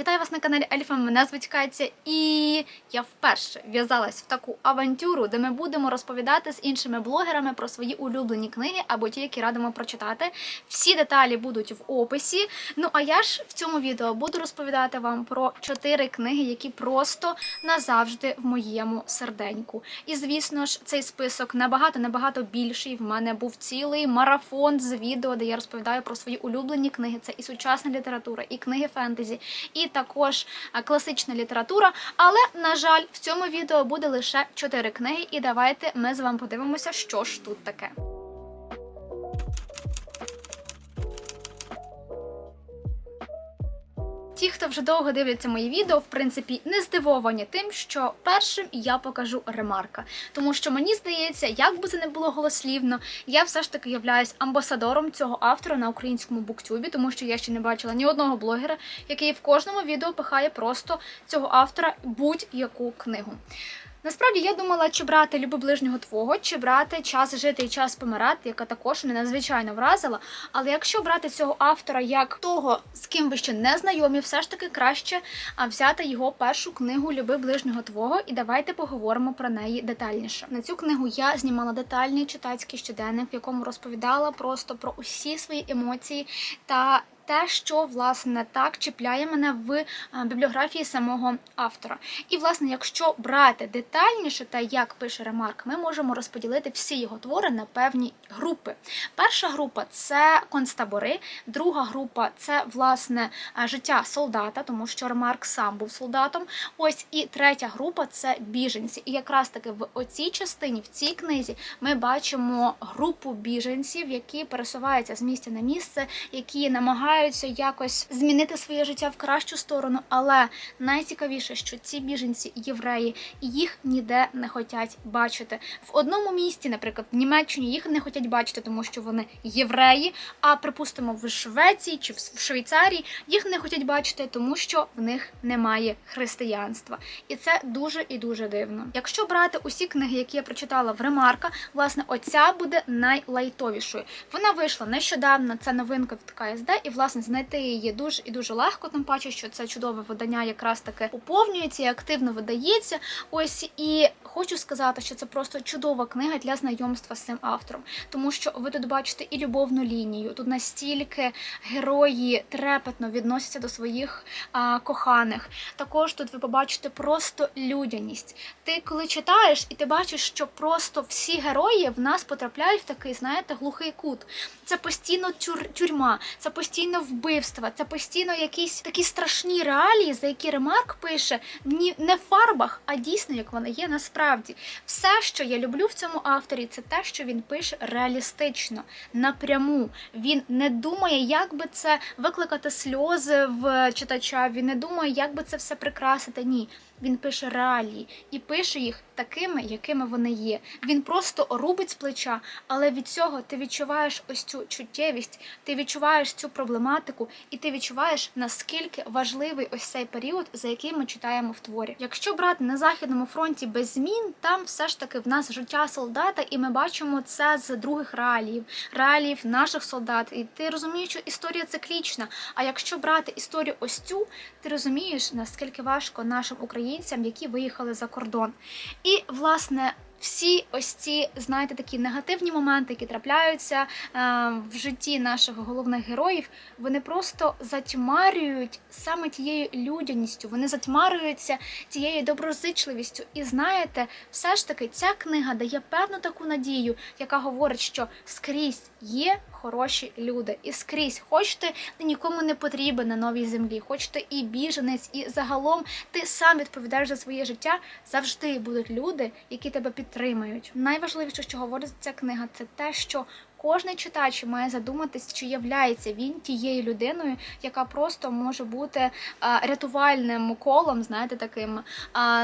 Вітаю вас на каналі Ельфа. Мене звуть Катя, і я вперше в'язалась в таку авантюру, де ми будемо розповідати з іншими блогерами про свої улюблені книги або ті, які радимо прочитати. Всі деталі будуть в описі. Ну а я ж в цьому відео буду розповідати вам про чотири книги, які просто назавжди в моєму серденьку. І звісно ж, цей список набагато набагато більший. В мене був цілий марафон з відео, де я розповідаю про свої улюблені книги. Це і сучасна література, і книги фентезі, і також класична література. Але на жаль, в цьому відео буде лише чотири книги. І давайте ми з вами подивимося, що ж тут таке. Хто вже довго дивляться мої відео, в принципі, не здивовані тим, що першим я покажу ремарка. Тому що мені здається, як би це не було голослівно, я все ж таки являюсь амбасадором цього автора на українському буктюбі, тому що я ще не бачила ні одного блогера, який в кожному відео пихає просто цього автора будь-яку книгу. Насправді я думала, чи брати люби ближнього твого, чи брати час жити і час помирати, яка також мене надзвичайно вразила. Але якщо брати цього автора як того, з ким ви ще не знайомі, все ж таки краще взяти його першу книгу Люби ближнього твого, і давайте поговоримо про неї детальніше. На цю книгу я знімала детальний читацький щоденник, в якому розповідала просто про усі свої емоції та те, що власне так чіпляє мене в бібліографії самого автора. І, власне, якщо брати детальніше, та як пише Ремарк, ми можемо розподілити всі його твори на певні групи. Перша група це концтабори, друга група це власне життя солдата, тому що Ремарк сам був солдатом. Ось і третя група це біженці. І якраз таки в оцій частині, в цій книзі, ми бачимо групу біженців, які пересуваються з місця на місце, які намагаються якось змінити своє життя в кращу сторону. Але найцікавіше, що ці біженці євреї їх ніде не хочуть бачити. В одному місті, наприклад, в Німеччині їх не хочуть бачити, тому що вони євреї. А припустимо, в Швеції чи в Швейцарії їх не хочуть бачити, тому що в них немає християнства. І це дуже і дуже дивно. Якщо брати усі книги, які я прочитала в Ремарка, власне, оця буде найлайтовішою. Вона вийшла нещодавно. Це новинка від КСД, і власне знайти її дуже і дуже легко. Тим паче, що це чудове видання якраз таки поповнюється і активно видається. Ось і хочу сказати, що це просто чудова книга для знайомства з цим автором, тому що ви тут бачите і любовну лінію. Тут настільки герої трепетно відносяться до своїх а, коханих. Також тут ви побачите просто людяність. Ти коли читаєш, і ти бачиш, що просто всі герої в нас потрапляють в такий, знаєте, глухий кут. Це постійно тюр- тюрма, це постійно вбивства, це постійно якісь такі страшні реалії, за які Ремарк пише ні не в фарбах, а дійсно як вони є насправді. Все, що я люблю в цьому авторі, це те, що він пише реалістично, напряму. Він не думає, як би це викликати сльози в читача. Він не думає, як би це все прикрасити. Ні. Він пише реалії і пише їх такими, якими вони є. Він просто рубить з плеча, але від цього ти відчуваєш ось цю чуттєвість, ти відчуваєш цю проблематику, і ти відчуваєш наскільки важливий ось цей період, за який ми читаємо в творі. Якщо брати на західному фронті без змін, там все ж таки в нас життя солдата, і ми бачимо це з других реаліїв, реаліїв наших солдат. І ти розумієш, що історія циклічна. А якщо брати історію ось цю, ти розумієш, наскільки важко нашим українцям, які виїхали за кордон. І власне. Всі ось ці, знаєте, такі негативні моменти, які трапляються е, в житті наших головних героїв, вони просто затьмарюють саме тією людяністю, вони затьмарюються тією доброзичливістю. І знаєте, все ж таки ця книга дає певну таку надію, яка говорить, що скрізь є хороші люди, і скрізь, хоч ти нікому не потрібен на новій землі, хоч ти і біженець, і загалом ти сам відповідаєш за своє життя. Завжди будуть люди, які тебе підтримають. Найважливіше, що говорить ця книга, це те, що Кожний читач має задуматись, чи являється він тією людиною, яка просто може бути рятувальним колом, знаєте, таким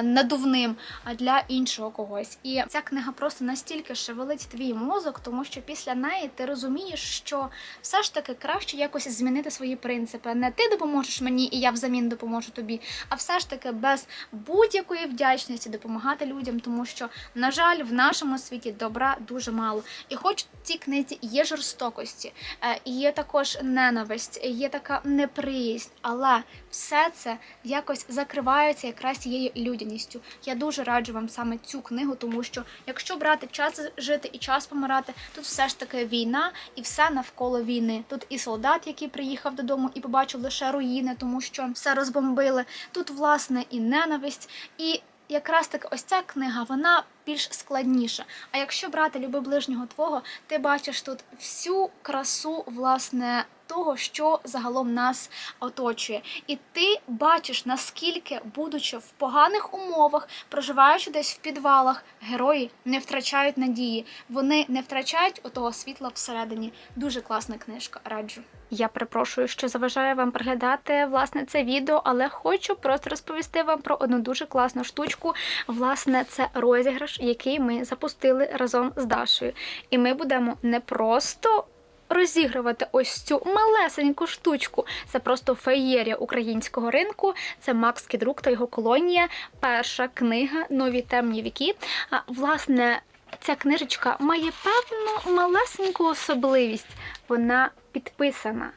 надувним для іншого когось. І ця книга просто настільки шевелить твій мозок, тому що після неї ти розумієш, що все ж таки краще якось змінити свої принципи. Не ти допоможеш мені, і я взамін допоможу тобі, а все ж таки без будь-якої вдячності допомагати людям, тому що, на жаль, в нашому світі добра дуже мало. І хоч в цій книзі є жорстокості, е, є також ненависть, є така неприязнь, але все це якось закривається якраз цією людяністю. Я дуже раджу вам саме цю книгу, тому що якщо брати час жити і час помирати, тут все ж таки війна і все навколо війни. Тут і солдат, який приїхав додому і побачив лише руїни, тому що все розбомбили. Тут власне і ненависть, і якраз таки ось ця книга, вона більш складніша. А якщо брати люби ближнього твого, ти бачиш тут всю красу власне того, що загалом нас оточує, і ти бачиш наскільки, будучи в поганих умовах, проживаючи десь в підвалах, герої не втрачають надії, вони не втрачають отого світла всередині. Дуже класна книжка, раджу. Я перепрошую, що заважаю вам приглядати власне це відео, але хочу просто розповісти вам про одну дуже класну штучку. Власне, це розіграш, який ми запустили разом з Дашою. І ми будемо не просто. Розігрувати ось цю малесеньку штучку. Це просто феєрія українського ринку. Це Макс Кідрук та його колонія. Перша книга Нові темні віки. А, власне, ця книжечка має певну малесеньку особливість. Вона підписана.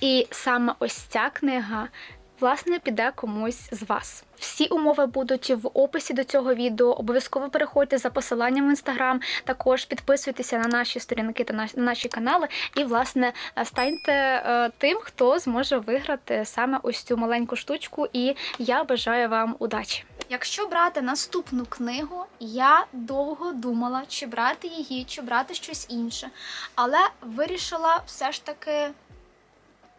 І саме ось ця книга. Власне, піде комусь з вас. Всі умови будуть в описі до цього відео. Обов'язково переходьте за посиланням в інстаграм. Також підписуйтеся на наші сторінки та на наші канали. І, власне, станьте е, тим, хто зможе виграти саме ось цю маленьку штучку. І я бажаю вам удачі. Якщо брати наступну книгу, я довго думала, чи брати її, чи брати щось інше, але вирішила все ж таки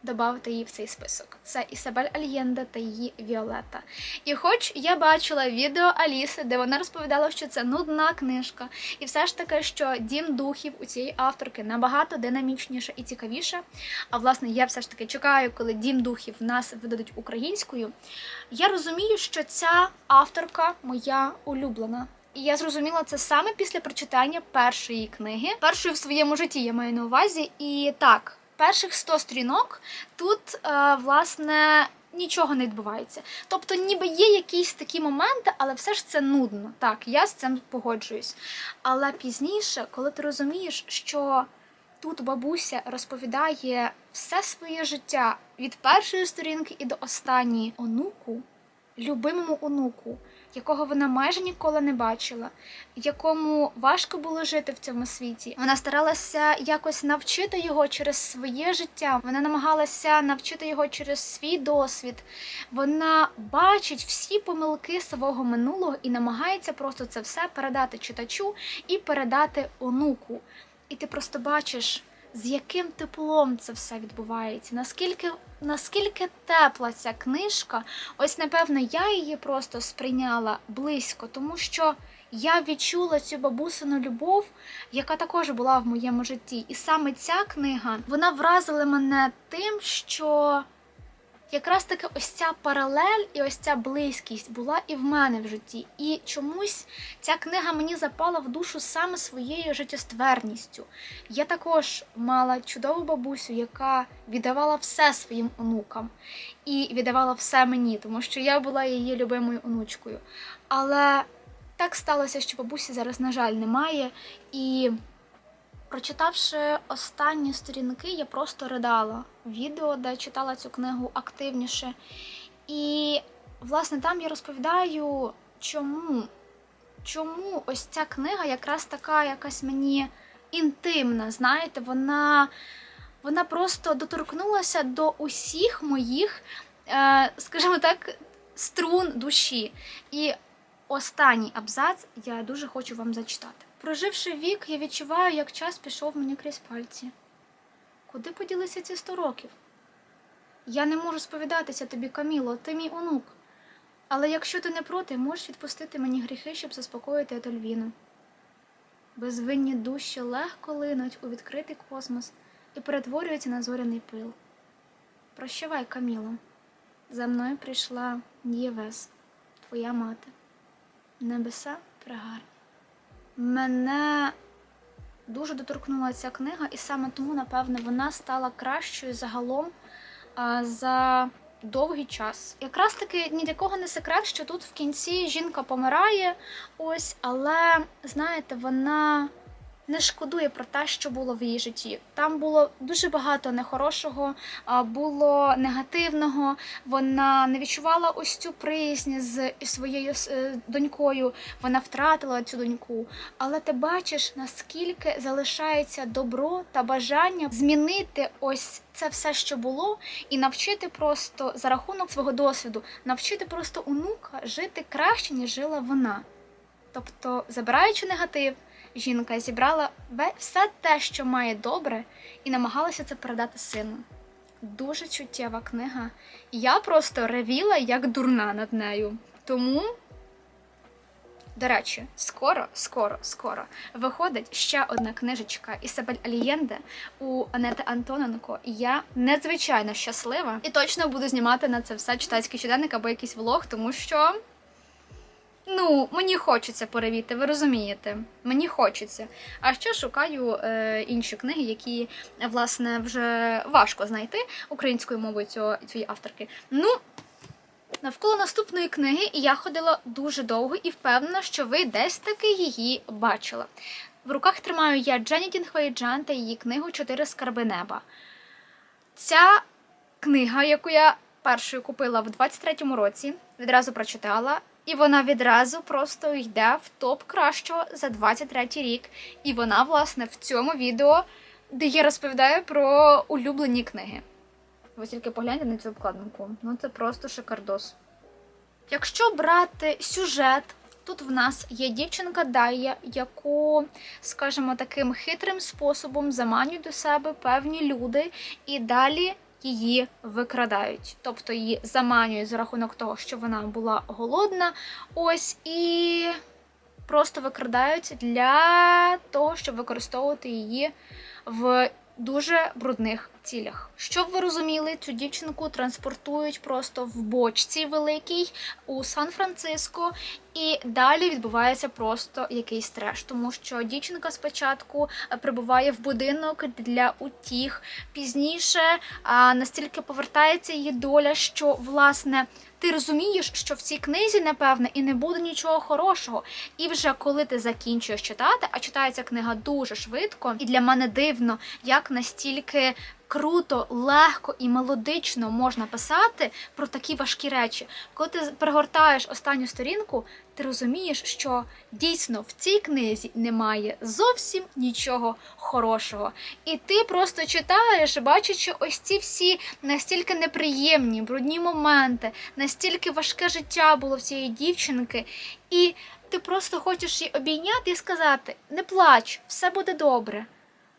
додати її в цей список. Це Ісабель Альєнде та її Віолета. І хоч я бачила відео Аліси, де вона розповідала, що це нудна книжка, і все ж таки, що дім духів у цієї авторки набагато динамічніше і цікавіше. А власне, я все ж таки чекаю, коли дім духів нас видадуть українською. Я розумію, що ця авторка моя улюблена. І я зрозуміла це саме після прочитання першої книги, першої в своєму житті я маю на увазі. І так, перших 100 сторінок тут, е, власне, нічого не відбувається. Тобто, ніби є якісь такі моменти, але все ж це нудно. Так, я з цим погоджуюсь. Але пізніше, коли ти розумієш, що тут бабуся розповідає все своє життя від першої сторінки і до останньої онуку, любимому онуку якого вона майже ніколи не бачила, якому важко було жити в цьому світі. Вона старалася якось навчити його через своє життя. Вона намагалася навчити його через свій досвід. Вона бачить всі помилки свого минулого і намагається просто це все передати читачу і передати онуку. І ти просто бачиш з яким теплом це все відбувається, наскільки наскільки тепла ця книжка, ось, напевно, я її просто сприйняла близько, тому що я відчула цю бабусину любов, яка також була в моєму житті. І саме ця книга вона вразила мене тим, що якраз таки ось ця паралель і ось ця близькість була і в мене в житті. І чомусь ця книга мені запала в душу саме своєю життєстверністю. Я також мала чудову бабусю, яка віддавала все своїм онукам і віддавала все мені, тому що я була її любимою онучкою. Але так сталося, що бабусі зараз, на жаль, немає. І Прочитавши останні сторінки, я просто ридала відео, де читала цю книгу активніше. І, власне, там я розповідаю, чому чому ось ця книга якраз така якась мені інтимна. Знаєте, вона вона просто доторкнулася до усіх моїх, е, скажімо так, струн душі. І останній абзац я дуже хочу вам зачитати. Проживши вік, я відчуваю, як час пішов мені крізь пальці. Куди поділися ці сто років? Я не можу сповідатися тобі, Каміло, ти мій онук. Але якщо ти не проти, можеш відпустити мені гріхи, щоб заспокоїти Етельвіну. Безвинні душі легко линуть у відкритий космос і перетворюються на зоряний пил. Прощавай, Каміло. За мною прийшла Нєвес, твоя мати. Небеса пригарні. Мене дуже доторкнула ця книга, і саме тому, напевне, вона стала кращою загалом а, за довгий час. Якраз таки ні для кого не секрет, що тут в кінці жінка помирає, ось, але знаєте, вона не шкодує про те, що було в її житті. Там було дуже багато нехорошого, було негативного. Вона не відчувала ось цю приязнь з своєю е, донькою. Вона втратила цю доньку. Але ти бачиш, наскільки залишається добро та бажання змінити ось це все, що було, і навчити просто за рахунок свого досвіду, навчити просто онука жити краще, ніж жила вона. Тобто, забираючи негатив, жінка зібрала все те, що має добре, і намагалася це передати сину. Дуже чуттєва книга. Я просто ревіла як дурна над нею. Тому, до речі, скоро, скоро, скоро виходить ще одна книжечка Ісабель Алієнде у Анети Антоненко. І я надзвичайно щаслива і точно буду знімати на це все читацький щоденник або якийсь влог, тому що. Ну, мені хочеться перевіти, ви розумієте? Мені хочеться. А ще шукаю е, інші книги, які власне вже важко знайти українською мовою цього, цієї авторки. Ну, навколо наступної книги я ходила дуже довго і впевнена, що ви десь таки її бачила. В руках тримаю я Дженні Тінхвейджан та її книгу Чотири скарби неба. Ця книга, яку я першою купила в 23-му році, відразу прочитала, і вона відразу просто йде в топ кращого за 23-й рік. І вона, власне, в цьому відео, де я розповідаю про улюблені книги. Ви тільки погляньте на цю обкладинку. Ну це просто шикардос. Якщо брати сюжет, тут в нас є дівчинка Дая, яку, скажімо, таким хитрим способом заманюють до себе певні люди, і далі її викрадають. Тобто її заманюють за рахунок того, що вона була голодна. Ось і просто викрадають для того, щоб використовувати її в дуже брудних цілях. Щоб ви розуміли, цю дівчинку транспортують просто в бочці великій у Сан-Франциско, і далі відбувається просто якийсь треш, тому що дівчинка спочатку е, прибуває в будинок для утіх, пізніше настільки повертається її доля, що власне. Ти розумієш, що в цій книзі, напевне, і не буде нічого хорошого. І вже коли ти закінчуєш читати, а читається книга дуже швидко, і для мене дивно, як настільки круто, легко і мелодично можна писати про такі важкі речі. Коли ти перегортаєш останню сторінку, ти розумієш, що дійсно в цій книзі немає зовсім нічого хорошого. І ти просто читаєш, бачачи ось ці всі настільки неприємні, брудні моменти, настільки важке життя було в цієї дівчинки, і ти просто хочеш її обійняти і сказати: не плач, все буде добре.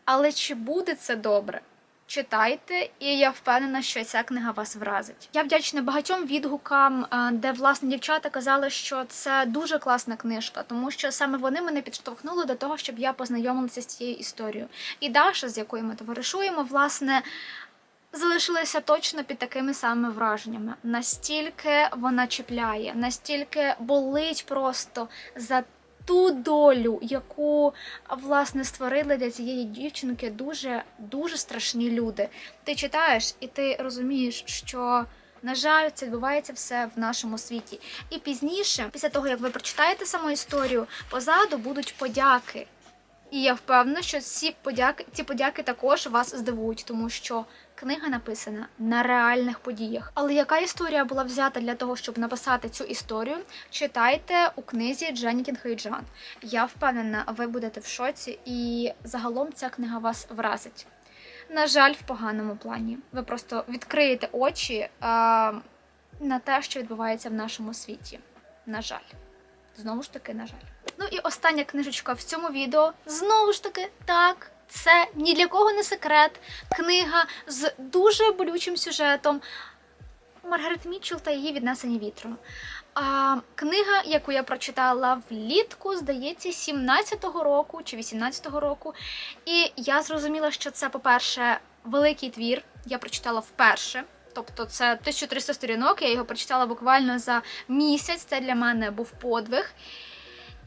Але чи буде це добре? Читайте, і я впевнена, що ця книга вас вразить. Я вдячна багатьом відгукам, е, де власне дівчата казали, що це дуже класна книжка, тому що саме вони мене підштовхнули до того, щоб я познайомилася з цією історією. І Даша, з якою ми товаришуємо, власне. Залишилися точно під такими самими враженнями. Настільки вона чіпляє, настільки болить просто за ту долю, яку власне створили для цієї дівчинки дуже дуже страшні люди. Ти читаєш і ти розумієш, що. На жаль, це відбувається все в нашому світі. І пізніше, після того як ви прочитаєте саму історію, позаду будуть подяки. І я впевнена, що ці подяки, ці подяки також вас здивують, тому що книга написана на реальних подіях. Але яка історія була взята для того, щоб написати цю історію? Читайте у книзі Дженні Кінхейджан. Я впевнена, ви будете в шоці, і загалом ця книга вас вразить. На жаль, в поганому плані. Ви просто відкриєте очі а, на те, що відбувається в нашому світі. На жаль. Знову ж таки, на жаль. Ну і остання книжечка в цьому відео. Знову ж таки, так, це ні для кого не секрет. Книга з дуже болючим сюжетом. Маргарет Мітчелл та її віднесені вітром. А, книга, яку я прочитала влітку, здається, 17-го року чи 18-го року. І я зрозуміла, що це, по-перше, великий твір. Я прочитала вперше. Тобто це 1300 сторінок, я його прочитала буквально за місяць. Це для мене був подвиг.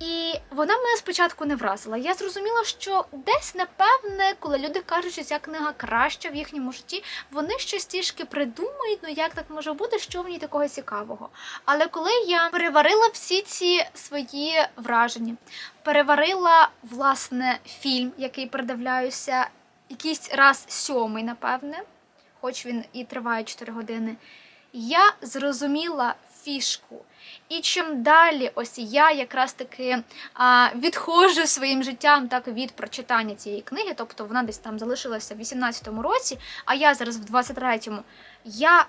І вона мене спочатку не вразила. Я зрозуміла, що десь, напевне, коли люди кажуть, що ця книга краща в їхньому житті, вони щось трішки придумають, ну як так може бути, що в ній такого цікавого. Але коли я переварила всі ці свої враження, переварила власне фільм, який передивляюся, якийсь раз сьомий, напевне, хоч він і триває 4 години, я зрозуміла фішку. І чим далі, ось я якраз таки а, відходжу своїм життям так від прочитання цієї книги, тобто вона десь там залишилася в 18-му році, а я зараз в 23-му. Я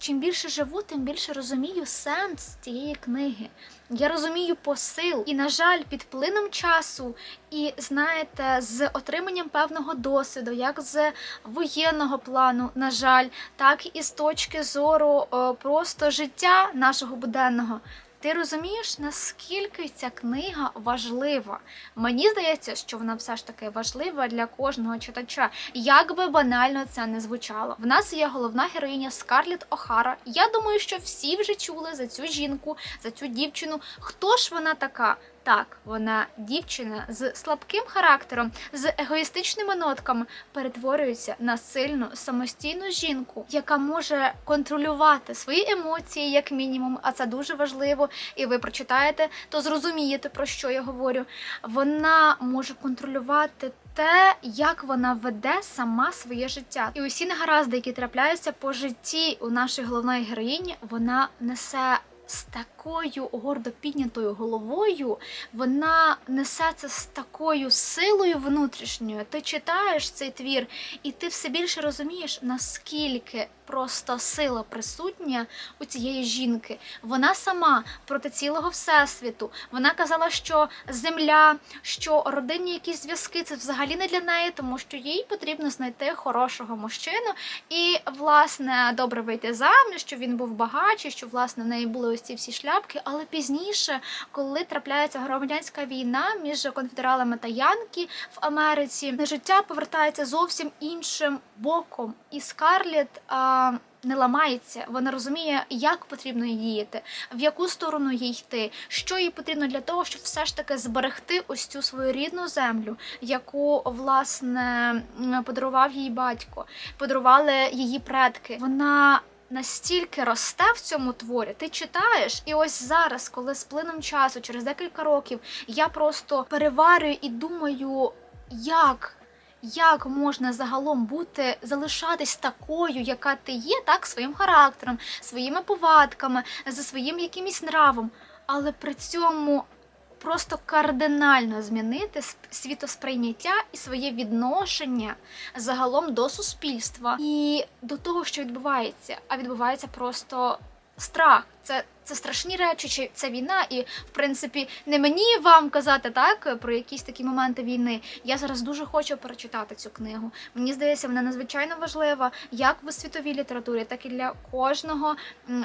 чим більше живу, тим більше розумію сенс цієї книги. Я розумію посил, і, на жаль, під плином часу, і знаєте, з отриманням певного досвіду, як з воєнного плану, на жаль, так і з точки зору о, просто життя нашого буденного. Ти розумієш, наскільки ця книга важлива? Мені здається, що вона все ж таки важлива для кожного читача. Як би банально це не звучало. В нас є головна героїня Скарлетт О'Хара. Я думаю, що всі вже чули за цю жінку, за цю дівчину. Хто ж вона така? Так, вона дівчина з слабким характером, з егоїстичними нотками перетворюється на сильну самостійну жінку, яка може контролювати свої емоції, як мінімум, а це дуже важливо. І ви прочитаєте, то зрозумієте про що я говорю. Вона може контролювати. Те, як вона веде сама своє життя, і усі негаразди, які трапляються по житті у нашої головної героїні, вона несе з такою гордо піднятою головою, вона несе це з такою силою внутрішньою. Ти читаєш цей твір, і ти все більше розумієш, наскільки просто сила присутня у цієї жінки. Вона сама проти цілого всесвіту. Вона казала, що земля, що родинні якісь зв'язки це взагалі не для неї, тому що їй потрібно знайти хорошого мужчину і, власне, добре вийти заміж, що він був багатший, що власне в неї були ось ці всі шляпки. Але пізніше, коли трапляється громадянська війна між конфедералами та Янки в Америці, життя повертається зовсім іншим боком. І Скарлетт а, не ламається. Вона розуміє, як потрібно їй діяти, в яку сторону їй йти, що їй потрібно для того, щоб все ж таки зберегти ось цю свою рідну землю, яку власне подарував їй батько, подарували її предки. Вона настільки росте в цьому творі, ти читаєш, і ось зараз, коли з плином часу, через декілька років, я просто переварюю і думаю, як. Як можна загалом бути, залишатись такою, яка ти є, так, своїм характером, своїми повадками, за своїм якимось нравом, але при цьому просто кардинально змінити сп- світосприйняття і своє відношення загалом до суспільства і до того, що відбувається. А відбувається просто страх. Це, це страшні речі, чи це війна, і в принципі не мені вам казати так про якісь такі моменти війни. Я зараз дуже хочу перечитати цю книгу. Мені здається, вона надзвичайно важлива як в світовій літературі, так і для кожного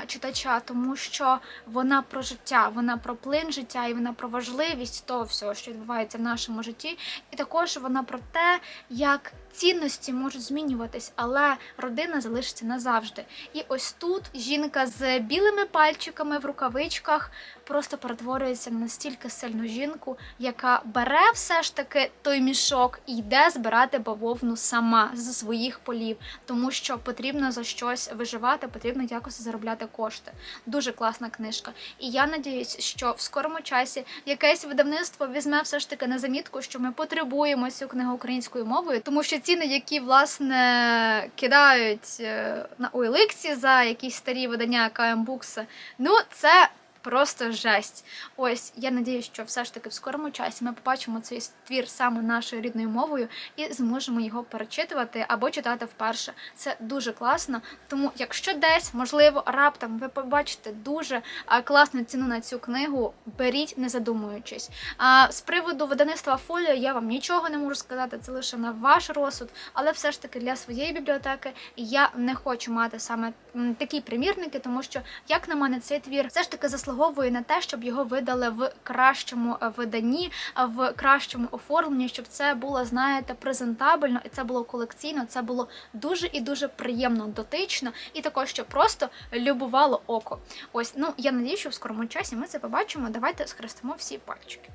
читача, тому що вона про життя, вона про плин життя і вона про важливість того всього, що відбувається в нашому житті, і також вона про те, як цінності можуть змінюватись, але родина залишиться назавжди. І ось тут жінка з білими пальчиками в рукавичках просто перетворюється на настільки сильну жінку, яка бере все ж таки той мішок і йде збирати бавовну сама з своїх полів, тому що потрібно за щось виживати, потрібно якось заробляти кошти. Дуже класна книжка. І я надіюсь, що в скорому часі якесь видавництво візьме все ж таки на замітку, що ми потребуємо цю книгу українською мовою, тому що ціни, які власне кидають е, на OLX за якісь старі видання KM Books, ну це. Просто жесть. Ось я надіюсь, що все ж таки в скорому часі ми побачимо цей твір саме нашою рідною мовою і зможемо його перечитувати або читати вперше. Це дуже класно. Тому, якщо десь можливо раптом ви побачите дуже класну ціну на цю книгу, беріть, не задумуючись. А з приводу видавництва фоліо я вам нічого не можу сказати, це лише на ваш розсуд, але все ж таки для своєї бібліотеки я не хочу мати саме такі примірники, тому що, як на мене, цей твір все ж таки заслуговує заслуговує на те, щоб його видали в кращому е, виданні, е, в кращому оформленні, щоб це було, знаєте, презентабельно і це було колекційно. Це було дуже і дуже приємно дотично, і також що просто любувало око. Ось, ну я надію, що в скорому часі ми це побачимо. Давайте схрестимо всі пальчики.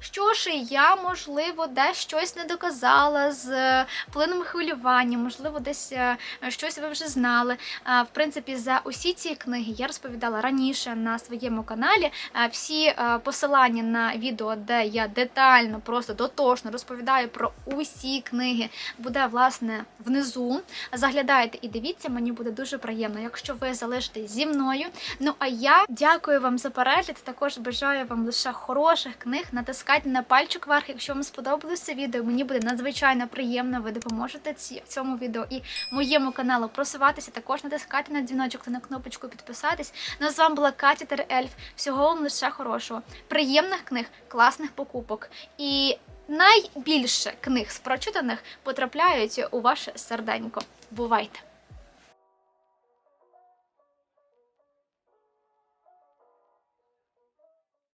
Що ж, я, можливо, десь щось не доказала з е, плином хвилювання, можливо, десь е, щось ви вже знали. В принципі, за усі ці книги я розповідала раніше на своєму каналі. Всі е, посилання на відео, де я детально, просто дотошно розповідаю про усі книги, буде власне внизу. Заглядайте і дивіться, мені буде дуже приємно, якщо ви залишитесь зі мною. Ну а я дякую вам за перегляд. Також бажаю вам лише хороших книг. Натискайте на пальчик вверх, якщо вам сподобалося це відео. Мені буде надзвичайно приємно. Ви допоможете цьому відео і моєму каналу просуватися. Також натискайте на дзвіночок та на кнопочку підписатись. Ну, з вами була Катя Терельф. Всього вам лише хорошого, приємних книг, класних покупок і. Найбільше книг з прочитаних потрапляють у ваше серденько. Бувайте!